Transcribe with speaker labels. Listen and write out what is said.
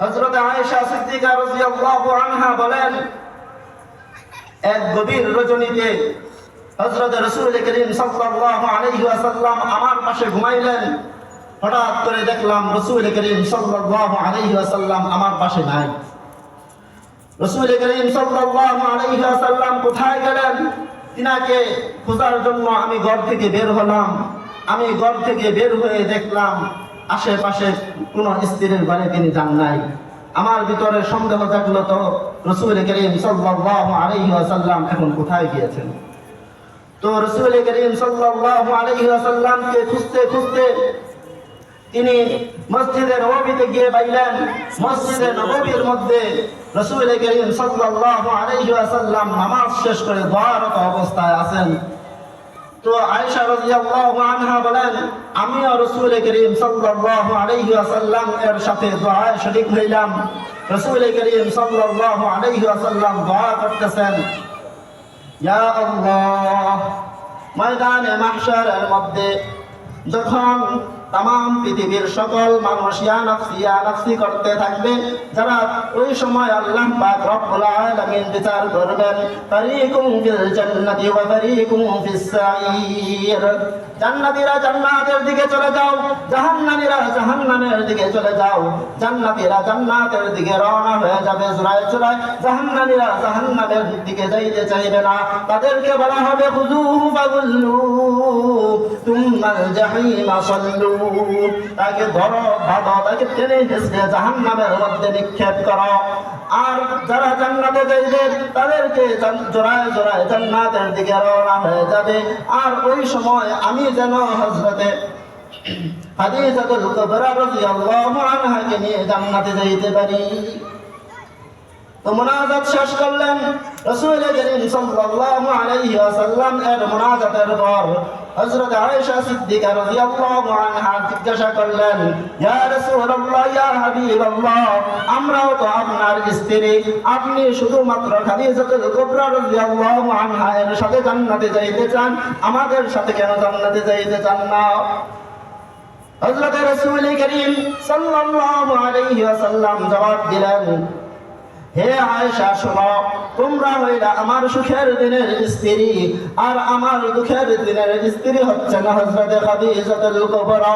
Speaker 1: হযরত আয়েশা সিদ্দিকা রাদিয়াল্লাহু আনহা বলেন, এক গভীর রজনীতে হযরত রাসূল করিম সাল্লাল্লাহু আলাইহি ওয়াসাল্লাম আমার পাশে ঘুমাইলেন। হঠাৎ করে দেখলাম রাসূল করিম সাল্লাল্লাহু আলাইহি ওয়াসাল্লাম আমার পাশে নাই। রাসূল করিম সাল্লাল্লাহু আলাইহি ওয়াসাল্লাম কোথায় গেলেন? তিনাকে খোঁজার জন্য আমি ঘর থেকে বের হলাম। আমি ঘর থেকে বের হয়ে দেখলাম আশেপাশে কোনো স্ত্রীর বাড়ি তিনি যান নাই। আমার ভিতরে সন্দেহ জাগলো তো রসুল করিম সাল্লাল্লাহু আলাইহি ওয়াসাল্লাম এখন কোথায় গিয়েছেন? তো রসুল করিম সাল্লাল্লাহু আলাইহি ওয়াসাল্লামকে খুঁজতে খুঁজতে তিনি মসজিদের নববীতে গিয়ে পাইলেন। মসজিদের নববীর মধ্যে রসুল করিম সাল্লাল্লাহু আলাইহি ওয়াসাল্লাম নামাজ শেষ করে দোয়ারত অবস্থায় আছেন। তো আয়েশা রাদিয়াল্লাহু আনহা বলেন আমিও রাসূল করিম সাল্লাল্লাহু আলাইহি ওয়াসাল্লাম এর সাথে দোয়ায় শরীক হইলাম। রাসূল করিম সাল্লাল্লাহু আলাইহি ওয়াসাল্লাম দোয়া করতেছেন, ইয়া আল্লাহ, ময়দানে মাহশারের মধ্যে যখন তাম পৃথিবীর সকল মানুষ ইয়া নাফসি ইয়া নাফসি করতে থাকবে, যারা ওই সময় আল্লাহ পাক রব্বুল আলামিন বিচার করবেন ফারিকুম ফিল জান্নাতি ওয়া ফারিকুম ফিস সাঈর জান্নাতীরা জান্নাতের দিকে চলে যাও, জাহান্নামীরা জাহান্নামের দিকে চলে যাও, জান্নাতীরা জান্নাতের দিকে রওনা হয়ে যাবে জোড়ায় জোড়ায় জাহান্নামীরা জাহান্নামের দিকে যাইতে চাইবে না। তাদেরকে বলা হবে খুজুহু ফাগুল্লু, তুম্মাল জাহিমা সাল্লু তাকে ধরো, বাঁধো, তাকে টেনে হেসড়ে জাহান্নামের মধ্যে নিক্ষেপ করো। আর যারা জান্নাতে যাইবে, তাদেরকে জোড়ায় জোড়ায় জান্নাতের দিকে রওনা হয়ে যাবে। আর ওই সময় আমি যেন হজরতে হাদিজাতুল কুবরা রাদিয়াল্লাহু আনহাকে নিয়ে জান্নাতে যাইতে পারি। তো মোনাজাত শেষ করলেন। রসুল করিম সাল্লাল্লাহু আলাইহি ওয়াসাল্লাম এর মোনাজাতের পর হযরত আয়েশা সিদ্দিকা রাদিয়াল্লাহু আনহা জিজ্ঞাসা করলেন, ইয়া রাসূলুল্লাহ, ইয়া হাবিবাল্লাহ, আমরাও তো আপনার স্ত্রী। আপনি শুধুমাত্র খাদিজাতুল কুবরা রাদিয়াল্লাহু আনহা এর সাথে জান্নাতে যাইতে চান। আমাদের সাথে কেন জান্নাতে যাইতে চান না? হযরত রাসূল করিম সাল্লাল্লাহু আলাইহি ওয়াসাল্লাম জবাব দিলেন হে আয়েশা, শোনো। তোমরা হইলা আমার সুখের দিনের স্ত্রী, আর আমার দুঃখের দিনের স্ত্রী হচ্ছে না হযরত খাদিজাতুল কুবরা।